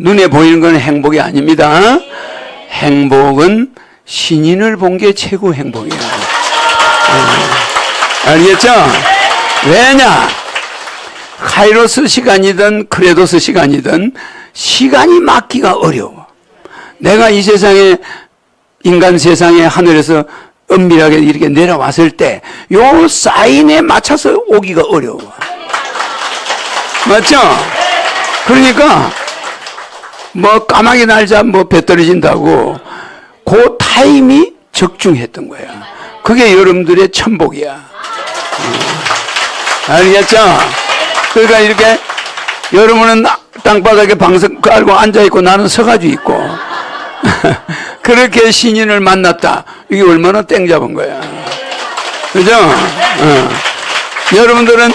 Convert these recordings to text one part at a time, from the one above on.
눈에 보이는 건 행복이 아닙니다. 행복은 신인을 본 게 최고 행복이야. 어, 알겠죠? 왜냐? 카이로스 시간이든 크레도스 시간이든 시간이 막기가 어려워. 내가 이 세상에 인간 세상에 하늘에서 은밀하게 이렇게 내려왔을 때 요 사인에 맞춰서 오기가 어려워. 맞죠? 그러니까 뭐 까마귀 날자 뭐 배 떨어진다고 그 타임이 적중했던 거야. 그게 여러분들의 천복이야. 음. 알겠죠? 그러니까 이렇게 여러분은 땅바닥에 방석 깔고 앉아있고 나는 서가지고 있고 그렇게 신인을 만났다. 이게 얼마나 땡 잡은 거야. 그죠? 어. 여러분들은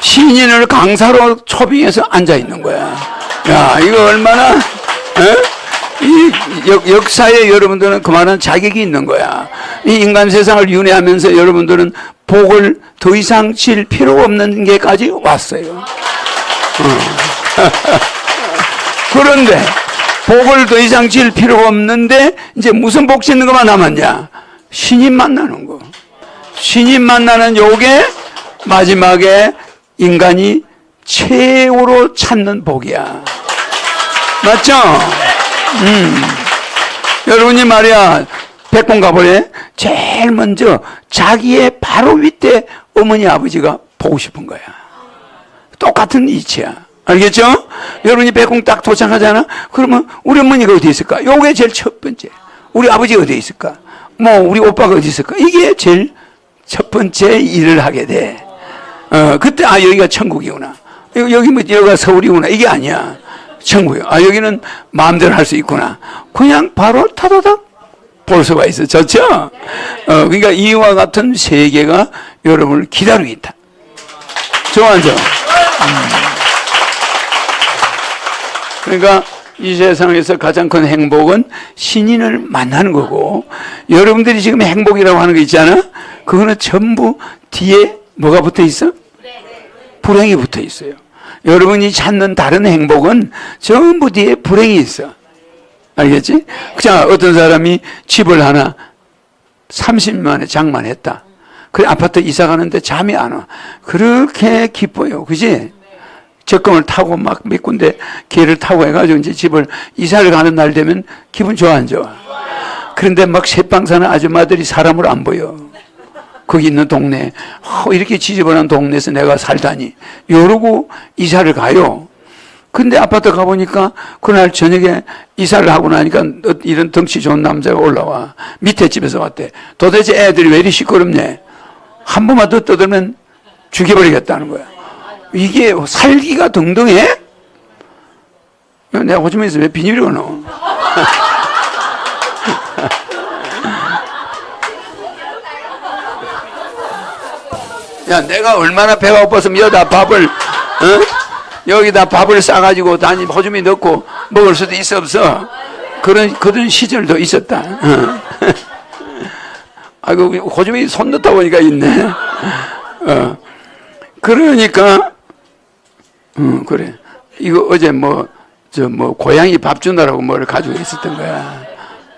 신인을 강사로 초빙해서 앉아 있는 거야. 야, 이거 얼마나, 어? 이 역, 역사에 여러분들은 그만한 자격이 있는 거야. 이 인간 세상을 윤회하면서 여러분들은 복을 더 이상 질 필요 없는 게까지 왔어요. 어. 그런데 복을 더 이상 질 필요가 없는데 이제 무슨 복 짓는 것만 남았냐? 신인 만나는 거. 신인 만나는 요게 마지막에 인간이 최후로 찾는 복이야. 맞죠? 음. 여러분이 말이야, 백번 가보래. 제일 먼저 자기의 바로 윗대 어머니 아버지가 보고 싶은 거야. 똑같은 이치야. 알겠죠? 여러분이 백공 딱 도착하잖아? 그러면 우리 어머니가 어디 있을까? 요게 제일 첫 번째. 우리 아버지가 어디 있을까? 뭐, 우리 오빠가 어디 있을까? 이게 제일 첫 번째 일을 하게 돼. 어, 그때, 아, 여기가 천국이구나. 여기 뭐, 여기가 서울이구나. 이게 아니야. 천국이야. 아, 여기는 마음대로 할 수 있구나. 그냥 바로 타다닥 볼 수가 있어. 좋죠? 어, 그러니까 이와 같은 세계가 여러분을 기다리고 있다. 좋아, 안 좋아? 그러니까 이 세상에서 가장 큰 행복은 신인을 만나는 거고 여러분들이 지금 행복이라고 하는 거 있잖아. 그거는 전부 뒤에 뭐가 붙어 있어? 불행이 붙어 있어요. 여러분이 찾는 다른 행복은 전부 뒤에 불행이 있어. 알겠지? 자, 어떤 사람이 집을 하나 30만에 장만했다. 그 아파트 이사 가는데 잠이 안 와. 그렇게 기뻐요. 그지? 적금을 타고 막 몇 군데 기회를 타고 해가지고 이제 집을 이사를 가는 날 되면 기분 좋아 안 좋아? 그런데 막 새빵 사는 아줌마들이 사람을 안 보여. 거기 있는 동네, 어, 이렇게 지저분한 동네에서 내가 살다니. 이러고 이사를 가요. 근데 아파트 가보니까 그날 저녁에 이사를 하고 나니까 어, 이런 덩치 좋은 남자가 올라와. 밑에 집에서 왔대. 도대체 애들이 왜 이리 시끄럽냐? 한 번만 더 떠들면 죽여버리겠다는 거야. 이게 살기가 등등해? 내가 호주머니에서 왜 비닐을 넣어? 야, 내가 얼마나 배가 고파서 여다 밥을, 어? 여기다 밥을 싸가지고 다니 호주머니 넣고 먹을 수도 있어 없어? 그런, 그런 시절도 있었다. 어. 아이고, 호주머니 손 넣다 보니까 있네. 어. 그러니까, 음, 그래. 이거 어제 뭐, 저 뭐, 고양이 밥 주느라고 뭐를 가지고 있었던 거야.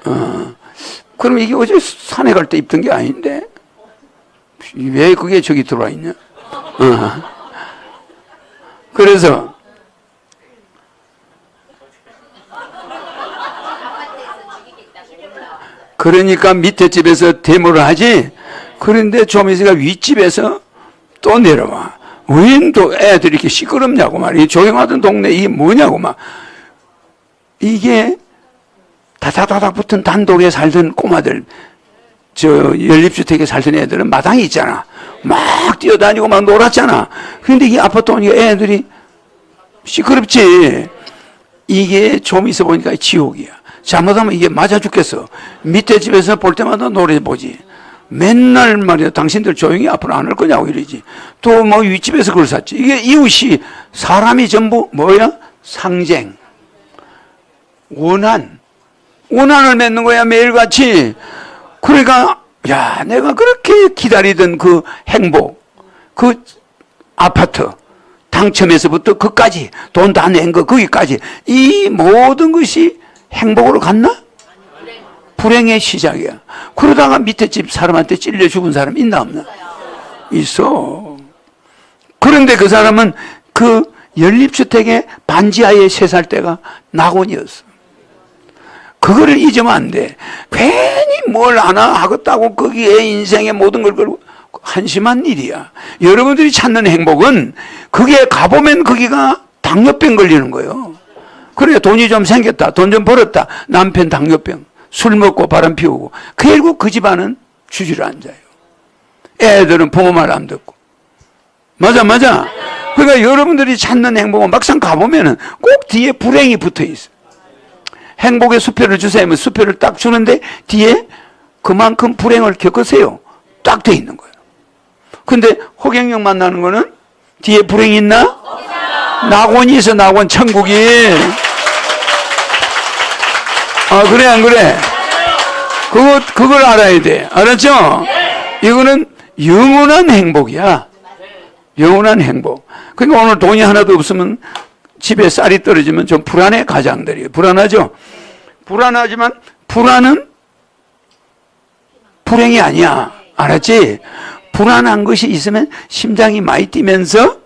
어. 그럼 이게 어제 산에 갈 때 입던 게 아닌데? 왜 그게 저기 들어와 있냐? 어. 그래서, 그러니까 밑에 집에서 데모를 하지? 그런데 좀 있으니까 윗집에서 또 내려와. 웬또 애들이 이렇게 시끄럽냐고 말이야. 조용하던 동네 이게 뭐냐고 막. 이게 다다다닥 붙은 단독에 살던 꼬마들, 저 연립주택에 살던 애들은 마당이 있잖아. 막 뛰어다니고 막 놀았잖아. 근데 이 아파트 오니까 애들이 시끄럽지. 이게 좀 있어 보니까 지옥이야. 잘못하면 이게 맞아 죽겠어. 밑에 집에서 볼 때마다 노래 보지. 맨날 말이야, 당신들 조용히 앞으로 안 할 거냐고 이러지. 또 뭐 윗집에서 그걸 샀지. 이게 이웃이 사람이 전부 뭐야? 상쟁. 원한. 원한을 맺는 거야, 매일같이. 그러니까, 야, 내가 그렇게 기다리던 그 행복, 그 아파트, 당첨에서부터 그까지 돈 다 낸 거 거기까지 이 모든 것이 행복으로 갔나? 불행의 시작이야. 그러다가 밑에 집 사람한테 찔려 죽은 사람 있나 없나? 있어. 그런데 그 사람은 그 연립주택의 반지하에 세 살 때가 낙원이었어. 그거를 잊으면 안 돼. 괜히 뭘 하나 하겠다고 거기에 인생의 모든 걸 걸고 한심한 일이야. 여러분들이 찾는 행복은 거기에 가보면 거기가 당뇨병 걸리는 거예요. 그래 돈이 좀 생겼다. 돈 좀 벌었다. 남편 당뇨병. 술 먹고 바람 피우고. 결국 그 집안은 주지를 앉아요. 애들은 부모 말 안 듣고. 맞아, 맞아. 그러니까 여러분들이 찾는 행복은 막상 가보면은 꼭 뒤에 불행이 붙어 있어. 행복의 수표를 주세요 하면 수표를 딱 주는데 뒤에 그만큼 불행을 겪으세요. 딱 돼 있는 거예요. 근데 호갱령 만나는 거는 뒤에 불행이 있나? 낙원이 있어, 낙원, 천국이. 아, 그래, 안 그래? 그거, 그걸 알아야 돼. 알았죠? 이거는 영원한 행복이야. 영원한 행복. 그러니까 오늘 돈이 하나도 없으면 집에 쌀이 떨어지면 좀 불안해, 가장들이. 불안하죠? 불안하지만 불안은 불행이 아니야. 알았지? 불안한 것이 있으면 심장이 많이 뛰면서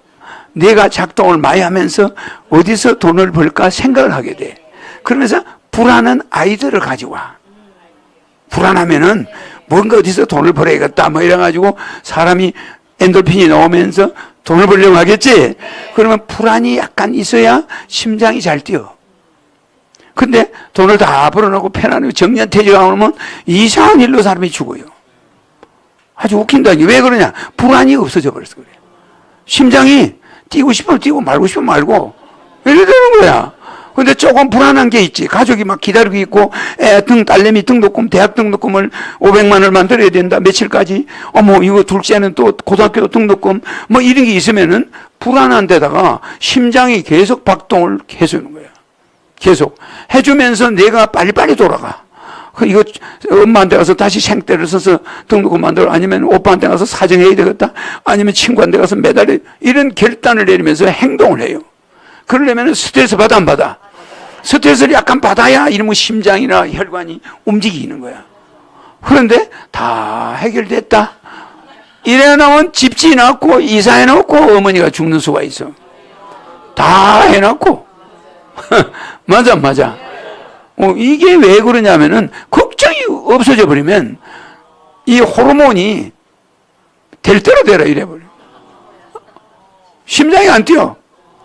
내가 작동을 많이 하면서 어디서 돈을 벌까 생각을 하게 돼. 그러면서 불안한 아이들을 가져와. 불안하면은 뭔가 어디서 돈을 벌어야겠다 뭐 이래가지고 사람이 엔돌핀이 나오면서 돈을 벌려고 하겠지? 그러면 불안이 약간 있어야 심장이 잘 뛰어. 근데 돈을 다 벌어놓고 편안하게 정년 퇴직하고 오면 이상한 일로 사람이 죽어요. 아주 웃긴다니. 왜 그러냐? 불안이 없어져 버려서 그래. 심장이 뛰고 싶으면 뛰고 말고 싶으면 말고. 이래 되는 거야. 근데 조금 불안한 게 있지. 가족이 막 기다리고 있고, 애 등, 딸내미 등록금, 대학 등록금을 500만 원을 만들어야 된다. 며칠까지. 어머, 이거 둘째는 또 고등학교 등록금. 뭐 이런 게 있으면은 불안한 데다가 심장이 계속 박동을 해주는 거야. 계속. 해주면서 내가 빨리빨리 돌아가. 그 이거 엄마한테 가서 다시 생떼를 써서 등록금 만들어 아니면 오빠한테 가서 사정해야 되겠다 아니면 친구한테 가서 매달려 이런 결단을 내리면서 행동을 해요. 그러려면 스트레스 받아 안 받아? 스트레스를 약간 받아야 이러면 심장이나 혈관이 움직이는 거야. 그런데 다 해결됐다. 이래 나면 집 지어놨고 이사해 놓고 어머니가 죽는 수가 있어. 다 해놨고. 맞아, 맞아. 어, 이게 왜 그러냐면은 걱정이 없어져 버리면 이 호르몬이 될 대로 되라 이래 버려. 심장이 안 뛰어.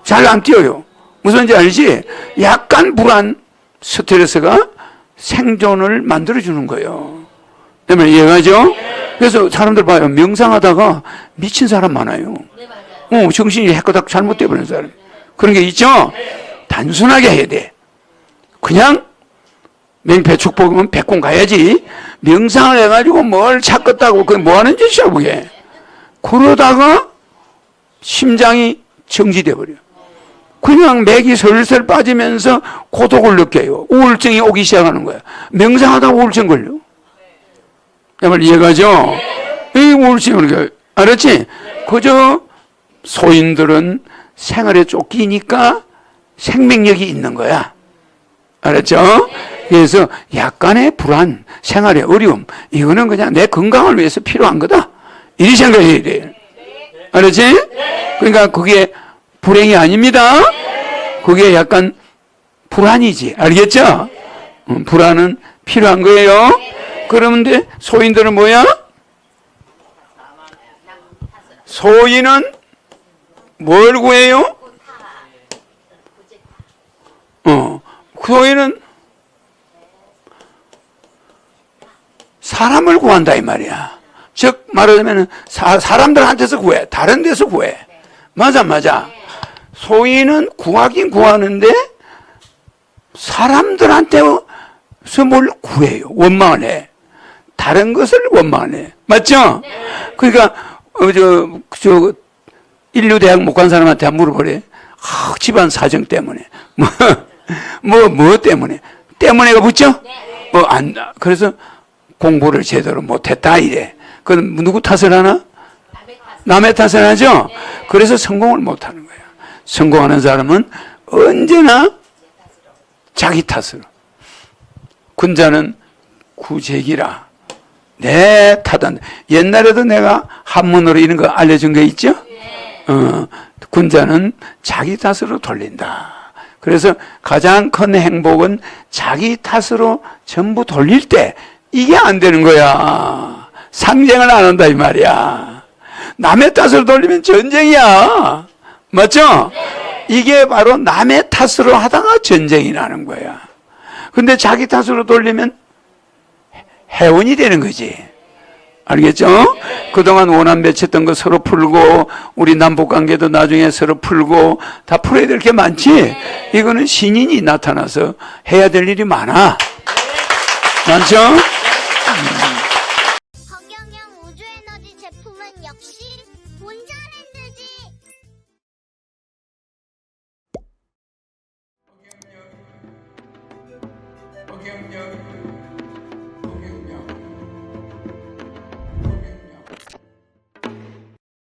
잘 안 뛰어요. 무슨지 알지? 약간 불안, 스트레스가 생존을 만들어주는 거예요. 때문에 이해가죠? 그래서 사람들 봐요. 명상하다가 미친 사람 많아요. 어, 정신이 해커닥 잘못돼 버리는 사람. 그런 게 있죠? 단순하게 해야 돼. 그냥 명패 축복이면 백공 가야지. 명상을 해가지고 뭘 찾겠다고 그게 뭐 하는 짓이야, 그게. 그러다가 심장이 정지돼 버려. 그냥 맥이 슬슬 빠지면서 고독을 느껴요. 우울증이 오기 시작하는 거야. 명상하다가 우울증 걸려. 여러분 이해가죠? 이 우울증이 오는 알았지? 그저 소인들은 생활에 쫓기니까 생명력이 있는 거야. 알았죠? 그래서 약간의 불안, 생활의 어려움, 이거는 그냥 내 건강을 위해서 필요한 거다. 이리 생각해야 돼. 알았지? 그러니까 그게 불행이 아닙니다. 그게 약간 불안이지. 알겠죠? 음, 불안은 필요한 거예요. 그러는데 소인들은 뭐야? 소인은 뭘 구해요? 어, 소인은 사람을 구한다 이 말이야. 즉 말하자면 사, 사람들한테서 구해, 다른 데서 구해. 맞아, 맞아. 소인은 구하긴 구하는데 사람들한테서 뭘 구해요. 원망을 해. 다른 것을 원망을 해. 맞죠? 그러니까 어, 저, 저 인류 대학 못 간 사람한테 물어보래. 아, 집안 사정 때문에. 뭐, 뭐, 뭐 때문에. 때문에가 붙죠? 뭐, 안, 그래서 공부를 제대로 못했다, 이래. 그건 누구 탓을 하나? 남의 탓을 하죠? 그래서 성공을 못하는 거야. 성공하는 사람은 언제나 자기 탓으로. 군자는 구제기라. 내 탓은. 옛날에도 내가 한문으로 이런 거 알려준 거 있죠? 어, 군자는 자기 탓으로 돌린다. 그래서 가장 큰 행복은 자기 탓으로 전부 돌릴 때 이게 안 되는 거야. 상쟁을 안 한다 이 말이야. 남의 탓으로 돌리면 전쟁이야. 맞죠? 이게 바로 남의 탓으로 하다가 전쟁이 나는 거야. 근데 자기 탓으로 돌리면 해원이 되는 거지. 알겠죠? 그동안 원한 맺혔던 거 서로 풀고, 우리 남북 관계도 나중에 서로 풀고, 다 풀어야 될 게 많지? 이거는 신인이 나타나서 해야 될 일이 많아. 많죠?